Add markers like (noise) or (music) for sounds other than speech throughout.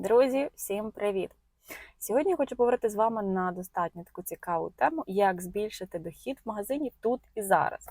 Друзі, всім привіт! Сьогодні я хочу поговорити з вами на достатньо таку цікаву тему, як збільшити дохід в магазині тут і зараз.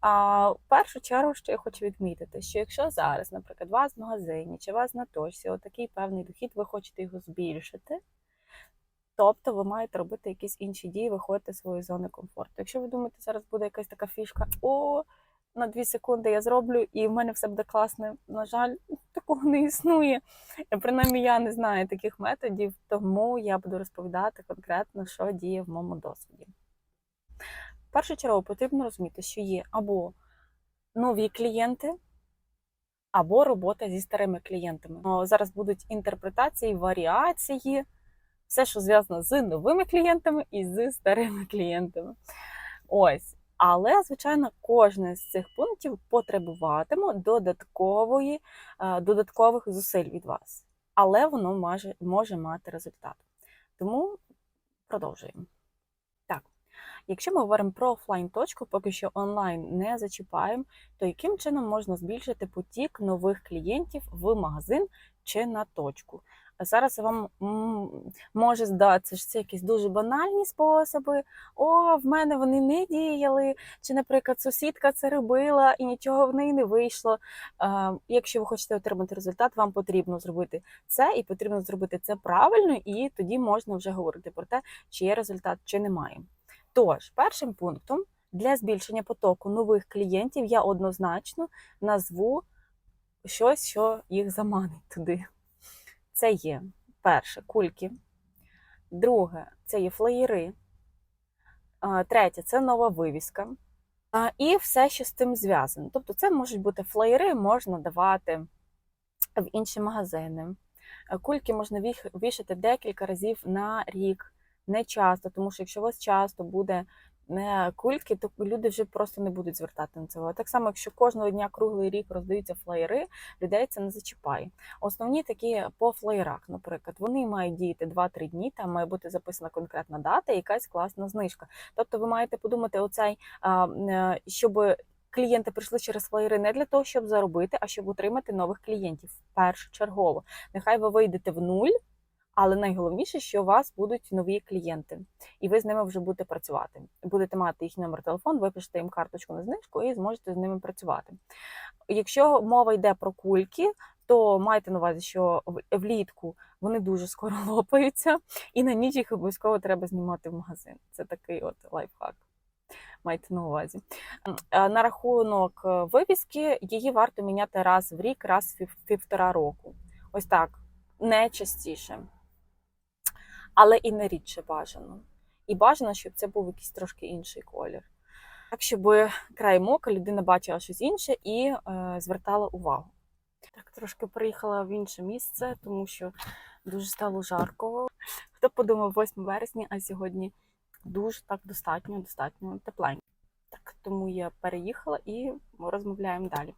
А в першу чергу, що я хочу відмітити, що якщо зараз, наприклад, у вас в магазині чи у вас на точці отакий певний дохід, ви хочете його збільшити, тобто ви маєте робити якісь інші дії, виходити з своєї зони комфорту. Якщо ви думаєте, зараз буде якась така фішка, о, на 2 секунди я зроблю, і в мене все буде класно. На жаль, такого не існує. Принаймні, я не знаю таких методів, тому я буду розповідати конкретно, що діє в моєму досвіді. Чергу потрібно розуміти, що є або нові клієнти, або робота зі старими клієнтами. Зараз будуть інтерпретації, варіації, все, що зв'язано з новими клієнтами і з старими клієнтами. Ось. Але, звичайно, кожне з цих пунктів потребуватиме додаткової, е, додаткових зусиль від вас. Але воно може, може мати результат. Тому продовжуємо. Так, якщо ми говоримо про офлайн-точку, поки що онлайн не зачіпаємо, то яким чином можна збільшити потік нових клієнтів в магазин чи на точку? Зараз вам може здатися, що це якісь дуже банальні способи. О, в мене вони не діяли. Чи, наприклад, сусідка це робила і нічого в неї не вийшло. Е, Якщо ви хочете отримати результат, вам потрібно зробити це, і потрібно зробити це правильно, і тоді можна вже говорити про те, чи є результат, чи немає. Тож, першим пунктом для збільшення потоку нових клієнтів я однозначно назву щось, що їх заманить туди. Це є перше кульки, друге це є флеєри, третє це нова вивіска. І все, що з цим зв'язано. Тобто, це можуть бути флеєри, можна давати в інші магазини. Кульки можна вішати декілька разів на рік, не часто, тому що якщо у вас часто буде кульки, то люди вже просто не будуть звертати на це. Так само, якщо кожного дня круглий рік роздаються флеєри, людей це не зачіпає. Основні такі по флеєрах, наприклад, вони мають діяти 2-3 дні, там має бути записана конкретна дата якась класна знижка. Тобто ви маєте подумати, оцей, е, щоб клієнти прийшли через флеєри не для того, щоб заробити, а щоб отримати нових клієнтів першочергово. Нехай ви вийдете в нуль. Але найголовніше, що у вас будуть нові клієнти, і ви з ними вже будете працювати. Будете мати їх номер телефону, випишете їм карточку на знижку і зможете з ними працювати. Якщо мова йде про кульки, то майте на увазі, що влітку вони дуже скоро (laughs) лопаються, і на ніч їх обов'язково треба знімати в магазин. Це такий от лайфхак. Майте на увазі. Е, На рахунок е, вивіски, її варто міняти раз в рік, раз в півтора року. Ось так, не частіше але і не рідше бажано. І бажано, щоб це був якийсь трошки інший колір. Так, щоб краєм ока людина бачила щось інше і е, звертала увагу. Так, трошки приїхала в інше місце, тому що дуже стало жарко. Хто подумав 8 вересня, а сьогодні дуже так достатньо, достатньо тепленько. Тому я переїхала і розмовляємо далі.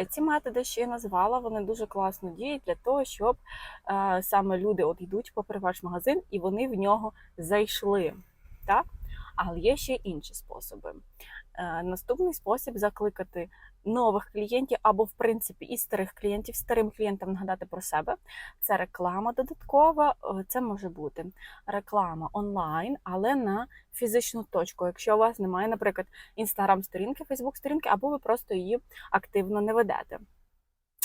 Е, Ці методи, що я назвала, вони дуже класно діють для того, щоб е, саме люди от йдуть попри ваш магазин і вони в нього зайшли. Так? Але є ще інші способи. Е, наступний спосіб закликати нових клієнтів або, в принципі, і старих клієнтів, старим клієнтам нагадати про себе. Це реклама додаткова. Е, Це може бути реклама онлайн, але на фізичну точку. Якщо у вас немає, наприклад, інстаграм-сторінки, фейсбук-сторінки, або ви просто її активно не ведете.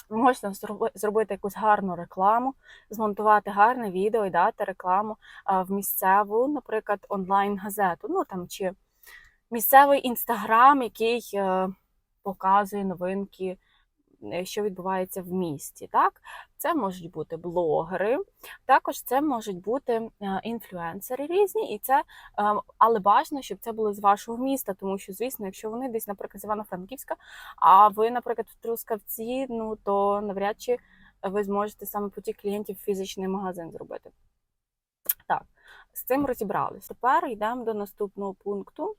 Можна зроби- зробити якусь гарну рекламу, змонтувати гарне відео і дати рекламу в місцеву, наприклад, онлайн-газету. Ну там чи місцевий інстаграм, який е, показує новинки, е, що відбувається в місті. Так? Це можуть бути блогери, також це можуть бути е, інфлюенсери різні, і це, е, але бажано, щоб це були з вашого міста, тому що, звісно, якщо вони десь, наприклад, з Івано-Франківська, а ви, наприклад, в Трускавці, ну то навряд чи ви зможете саме по тих клієнтів фізичний магазин зробити. Так, з цим розібрались. Тепер йдемо до наступного пункту.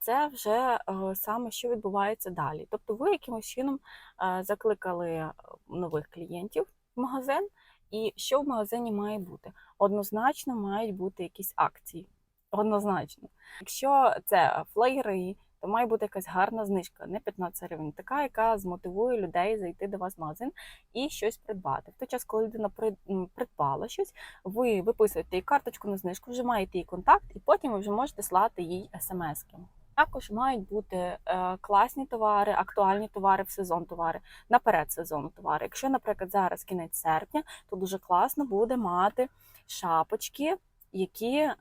Це вже е, саме що відбувається далі. Тобто, ви якимось чином е, закликали е, нових клієнтів в магазин, і що в магазині має бути? Однозначно мають бути якісь акції. Однозначно. Якщо це флеєри, то має бути якась гарна знижка, не 15 гривень, така, яка змотивує людей зайти до вас в магазин і щось придбати. В той час, коли людина при- придбала щось, ви виписуєте їй карточку на знижку, вже маєте її контакт, і потім ви вже можете слати їй смски. Також мають бути е, класні товари, актуальні товари в сезон товари, наперед сезону товари. Якщо, наприклад, зараз кінець серпня, то дуже класно буде мати шапочки, які, е,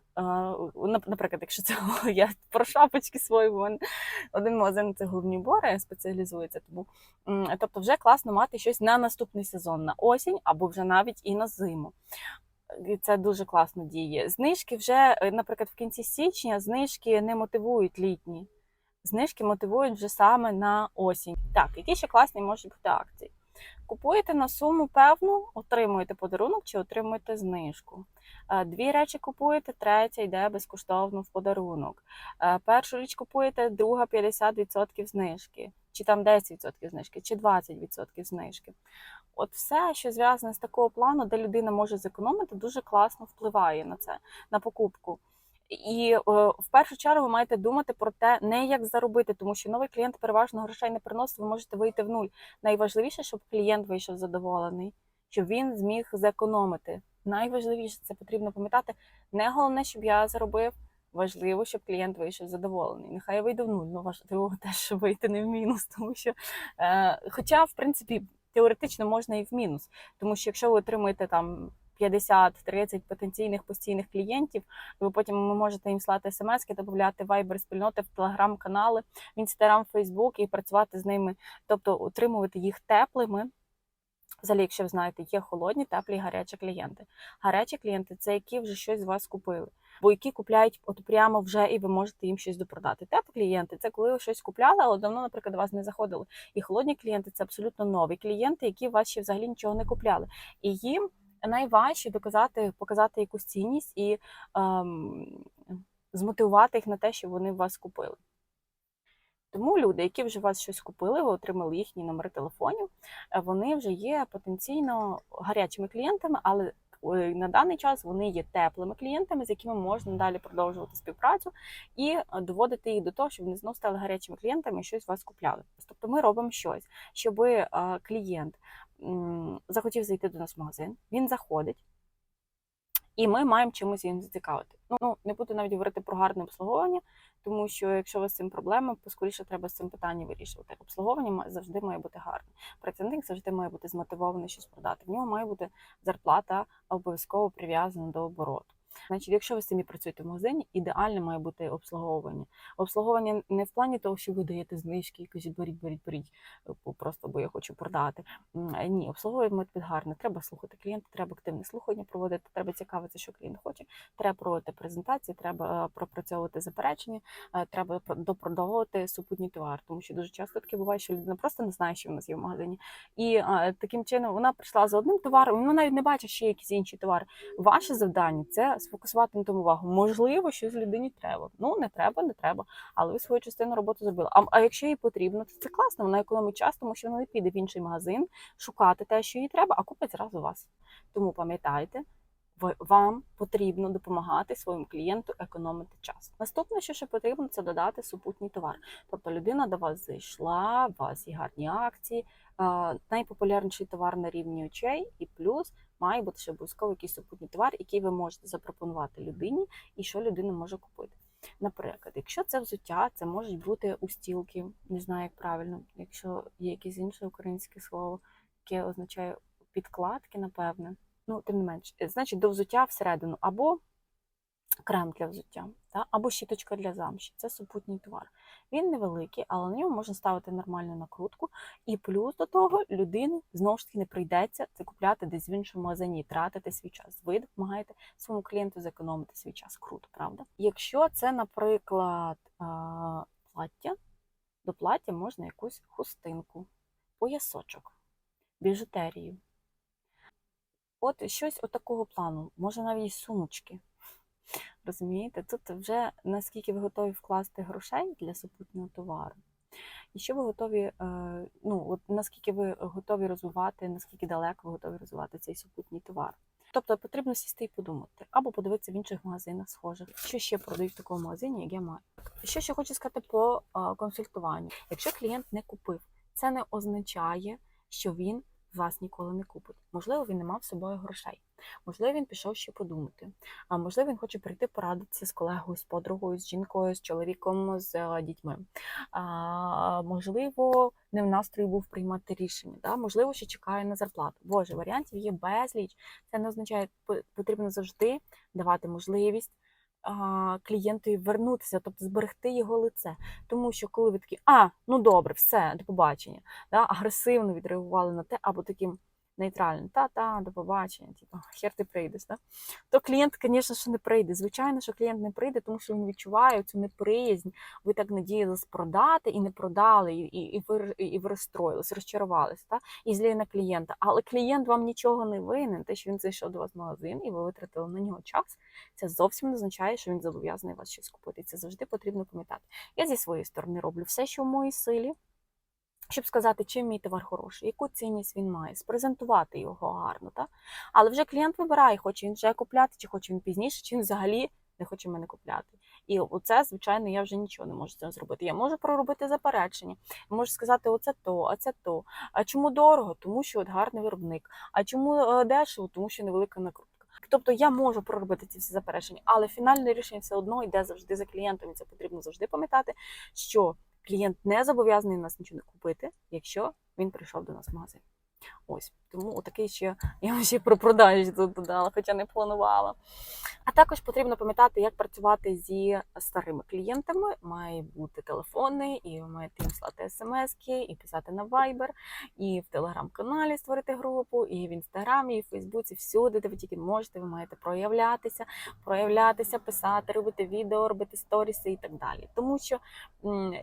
наприклад, якщо це (laughs) я про шапочки свої, бо один магазин це головні бори спеціалізується. Тому тобто, вже класно мати щось на наступний сезон, на осінь або вже навіть і на зиму. Це дуже класно діє. Знижки вже, е, наприклад, в кінці січня знижки не мотивують літні. Знижки мотивують вже саме на осінь. Так, які ще класні можуть бути акції? Купуєте на суму певну, отримуєте подарунок чи отримуєте знижку. Е, Дві речі купуєте, третя йде безкоштовно в подарунок. Е, Першу річ купуєте, друга 50% знижки, чи там 10% знижки, чи 20% знижки. От все, що зв'язане з такого плану, де людина може зекономити, дуже класно впливає на це, на покупку. І е, в першу чергу ви маєте думати про те, не як заробити, тому що новий клієнт переважно грошей не приносить, ви можете вийти в нуль. Найважливіше, щоб клієнт вийшов задоволений, щоб він зміг зекономити. Найважливіше це потрібно пам'ятати. Не головне, щоб я заробив. Важливо, щоб клієнт вийшов задоволений. Нехай я вийду в нуль, ну важливо (laughs) теж вийти не в мінус, тому що, е, хоча, в принципі, теоретично можна і в мінус, тому що якщо ви отримуєте там 50-30 потенційних постійних клієнтів, ви потім можете їм слати смс, додати вайбер спільноти в телеграм-канали, в інстаграм, фейсбук і працювати з ними, тобто утримувати їх теплими. Взагалі, якщо ви знаєте, є холодні, теплі гарячі клієнти. Гарячі клієнти це які вже щось з вас купили, бо які купляють от прямо вже і ви можете їм щось допродати. Теплі клієнти це коли ви щось купляли, але давно, наприклад, до вас не заходили. І холодні клієнти це абсолютно нові клієнти, які вас ще взагалі нічого не купляли. І їм найважче доказати, показати якусь цінність і ем, змотивувати їх на те, щоб вони вас купили. Тому люди, які вже вас щось купили, ви отримали їхні номери телефонів, е, вони вже є потенційно гарячими клієнтами, але е, на даний час вони є теплими клієнтами, з якими можна далі продовжувати співпрацю і е, доводити їх до того, щоб вони знов стали гарячими клієнтами і щось вас купляли. Тобто ми робимо щось, щоб клієнт м, захотів зайти до нас в магазин, він заходить. І ми маємо чимось їм зацікавити. Ну, ну не буду навіть говорити про гарне обслуговування, тому що якщо у вас з цим проблема, поскоріше треба з цим питанням вирішувати. Обслуговування завжди має бути гарне. Працівник завжди має бути змотивований щось продати. В нього має бути зарплата обов'язково прив'язана до обороту. Значить, якщо ви самі працюєте в магазині, ідеально має бути обслуговування. Обслуговування не в плані того, що ви даєте знижки і беріть, беріть, беріть, просто бо я хочу продати. Е, Ні, обслуговування має гарне. Треба слухати клієнта, треба активне слухання проводити, треба цікавитися, що клієнт хоче. Треба проводити презентації, треба е, пропрацьовувати заперечення, е, треба про- допродовувати супутній товар. Тому що дуже часто таке буває, що людина просто не знає, що в нас є в магазині. І е, таким чином вона прийшла за одним товаром, вона навіть не бачить, що якісь інші товари. Ваше завдання це сфокусувати на тому увагу. Можливо, щось людині треба. Ну не треба, не треба. Але ви свою частину роботи зробили. А, а якщо їй потрібно, то це класно. Вона економить час, тому що вона не піде в інший магазин шукати те, що їй треба, а купить зразу вас. Тому пам'ятайте, вам потрібно допомагати своєму клієнту економити час. Наступне, що ще потрібно, це додати супутній товар. Тобто людина до вас зайшла, у вас є гарні акції, найпопулярніший товар на рівні очей, і плюс має бути ще обов'язково якийсь супутній товар, який ви можете запропонувати людині, і що людина може купити. Наприклад, якщо це взуття, це можуть бути устілки, не знаю, як правильно, якщо є якесь інше українське слово, яке означає підкладки, напевне. Ну, тим не менш, Е, значить, до взуття всередину або крем для взуття, та, або щіточка для замші. Це супутній товар. Він невеликий, але на ньому можна ставити нормальну накрутку. І плюс до того людині знову ж таки не прийдеться це купляти десь в іншому магазині тратити свій час. Ви допомагаєте своєму клієнту зекономити свій час. Круто, правда? Якщо це, наприклад, плаття, до плаття можна якусь хустинку, поясочок, біжутерію. От щось от такого плану, може навіть сумочки. Розумієте, тут вже наскільки ви готові вкласти грошей для супутнього товару, і що ви готові, е, ну от наскільки ви готові розвивати, наскільки далеко ви готові розвивати цей супутній товар. Тобто потрібно сісти і подумати, або подивитися в інших магазинах схожих, що ще продають в такому магазині, як я маю. Що ще хочу сказати по консультуванню. Якщо клієнт не купив, це не означає, що він вас ніколи не купить. Можливо, він не мав з собою грошей. Можливо, він пішов ще подумати. А можливо, він хоче прийти порадитися з колегою, з подругою, з жінкою, з чоловіком, з е, дітьми. А, можливо, не в настрої був приймати рішення. Да? Можливо, ще чекає на зарплату. Боже, варіантів є безліч. Це не означає, потрібно завжди давати можливість клієнтові вернутися, тобто зберегти його лице. Тому що коли ви такі, а, ну добре, все, до побачення, да? агресивно відреагували на те, або таким нейтральним, та-та, до побачення, типу, (laughs) хер ти прийдеш, да? то клієнт, звісно, що не прийде. Звичайно, що клієнт не прийде, тому що він відчуває цю неприязнь. Ви так надіялись продати і не продали, і, і, і, ви, і ви розстроїлись, розчарувалися, та? і злі на клієнта. Але клієнт вам нічого не винен, те, що він зайшов до вас в магазин і ви витратили на нього час, це зовсім не означає, що він зобов'язаний вас щось купити. Це завжди потрібно пам'ятати. Я зі своєї сторони роблю все, що в моїй силі. Щоб сказати, чим мій товар хороший, яку цінність він має, спрезентувати його гарно. Та? Але вже клієнт вибирає, хоче він вже купляти, чи хоче він пізніше, чи він взагалі не хоче мене купляти. І оце, звичайно, я вже нічого не можу з цим зробити. Я можу проробити заперечення, можу сказати, оце то, а це то. А чому дорого? Тому що от гарний виробник. А чому е, дешево? Тому що невелика накрутка. Тобто я можу проробити ці всі заперечення, але фінальне рішення все одно йде завжди за клієнтом. І це потрібно завжди пам'ятати, що клієнт не зобов'язаний нас нічого не купити, якщо він прийшов до нас в магазин. Ось тому отакий ще (laughs) я вам ще про продажі тут додала, хоча не планувала. А також потрібно пам'ятати, як працювати зі старими клієнтами. Має бути телефони, і ви маєте їм слати смски, і писати на Viber, і в телеграм-каналі створити групу, і в інстаграмі, і в Фейсбуці, всюди, де ви тільки можете, ви маєте проявлятися, проявлятися, писати, робити відео, робити сторіси і так далі. Тому що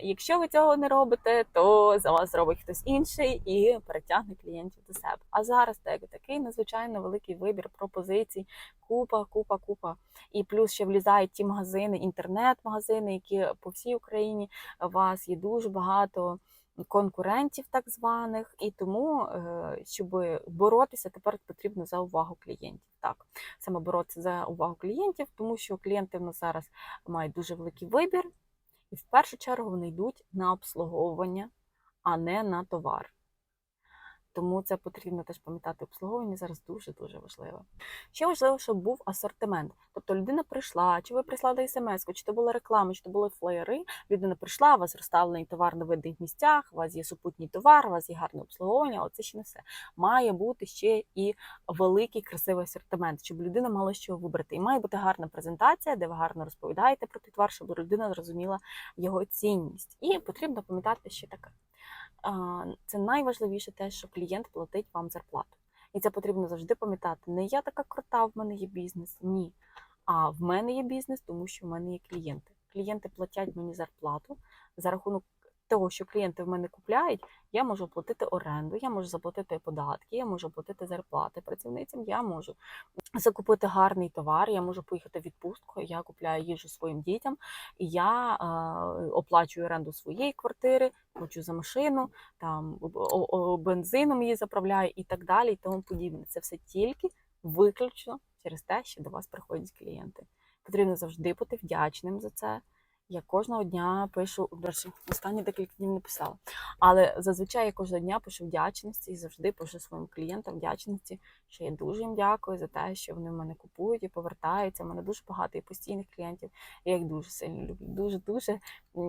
якщо ви цього не робите, то за вас зробить хтось інший і перетягне клієнтів до себе. А зараз так, такий надзвичайно великий вибір пропозицій, купа, купа, купа. І плюс ще влізають ті магазини, інтернет-магазини, які по всій Україні у вас є дуже багато конкурентів, так званих, і тому, е, щоб боротися, тепер потрібно за увагу клієнтів. Так, саме боротися за увагу клієнтів, тому що клієнти в нас зараз мають дуже великий вибір, і в першу чергу вони йдуть на обслуговування, а не на товар. Тому це потрібно теж пам'ятати. Обслуговування зараз дуже дуже важливо. Ще важливо, щоб був асортимент. Тобто людина прийшла, чи ви прислали смс, чи то була реклама, чи то були флеєри. Людина прийшла, у вас розставлений товар на видних місцях, у вас є супутній товар, у вас є гарне обслуговування, але це ще не все. Має бути ще і великий красивий асортимент, щоб людина мала що вибрати. І має бути гарна презентація, де ви гарно розповідаєте про той товар, щоб людина зрозуміла його цінність. І потрібно пам'ятати ще таке. Це найважливіше те, що клієнт платить вам зарплату. І це потрібно завжди пам'ятати. Не я така крута, в мене є бізнес. Ні. А в мене є бізнес, тому що в мене є клієнти. Клієнти платять мені зарплату за рахунок того, що клієнти в мене купляють, я можу оплатити оренду, я можу заплатити податки, я можу оплатити зарплати працівницям, я можу закупити гарний товар, я можу поїхати в відпустку, я купляю їжу своїм дітям, я е, оплачую оренду своєї квартири, плачу за машину, там о- о- бензином її заправляю і так далі, і тому подібне. Це все тільки виключно через те, що до вас приходять клієнти. Потрібно завжди бути вдячним за це. Я кожного дня пишу, до останні декілька днів не писала. Але зазвичай я кожного дня пишу вдячності і завжди пишу своїм клієнтам вдячності, що я дуже їм дякую за те, що вони в мене купують і повертаються. У мене дуже багато і постійних клієнтів. Я їх дуже сильно люблю. Дуже дуже.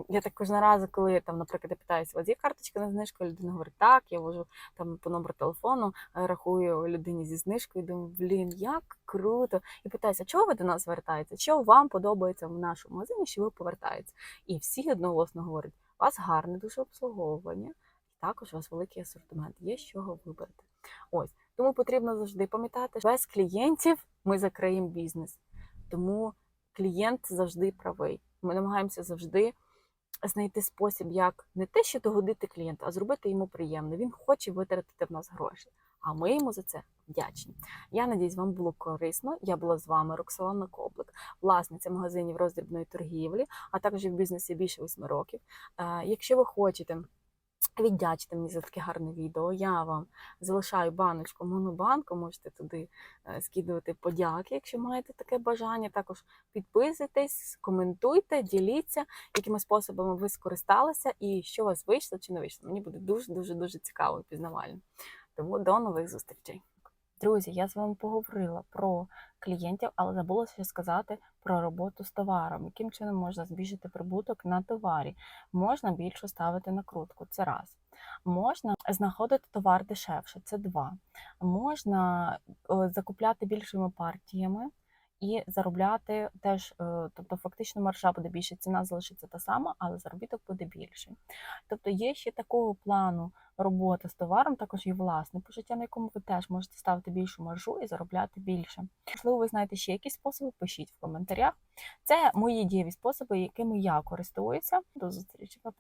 Я так кожного разу, коли там, наприклад, я питаюся, у вас є карточка на знижку, людина говорить, так, я вожу там по номеру телефону, е, рахую людині зі знижкою, думаю, блін, як круто. І питаюся, чого ви до нас звертаєте? Що вам подобається в нашому магазині, що ви повертаєтеся? І всі одноголосно говорять, у вас гарне дуже обслуговування, також у вас великий асортимент, є з чого вибрати. Ось тому потрібно завжди пам'ятати, що без клієнтів ми закриємо бізнес. Тому клієнт завжди правий. Ми намагаємося завжди знайти спосіб, як не те, що догодити клієнта, а зробити йому приємно. Він хоче витратити в нас гроші, а ми йому за це вдячні. Я надіюсь, вам було корисно. Я була з вами Роксолана Коблик, власниця магазинів роздрібної торгівлі, а також в бізнесі більше восьми років. Е, Якщо ви хочете віддячити мені за таке гарне відео. Я вам залишаю баночку монобанку, можете туди е, скидувати подяки, якщо маєте таке бажання. Також підписуйтесь, коментуйте, діліться, якими способами ви скористалися і що у вас вийшло чи не вийшло. Мені буде дуже дуже дуже цікаво і пізнавально. Тому до нових зустрічей. Друзі, я з вами поговорила про клієнтів, але забула ще сказати про роботу з товаром, яким чином можна збільшити прибуток на товарі. Можна більше ставити накрутку, це раз. Можна знаходити товар дешевше, це два. Можна е, закупляти більшими партіями і заробляти теж, е, тобто фактично маржа буде більше, ціна залишиться та сама, але заробіток буде більший. Тобто є ще такого плану робота з товаром, також є власне пожиття, на якому ви теж можете ставити більшу маржу і заробляти більше. Можливо, ви знаєте ще якісь способи, пишіть в коментарях. Це мої дієві способи, якими я користуюся. До зустрічі, Па-па.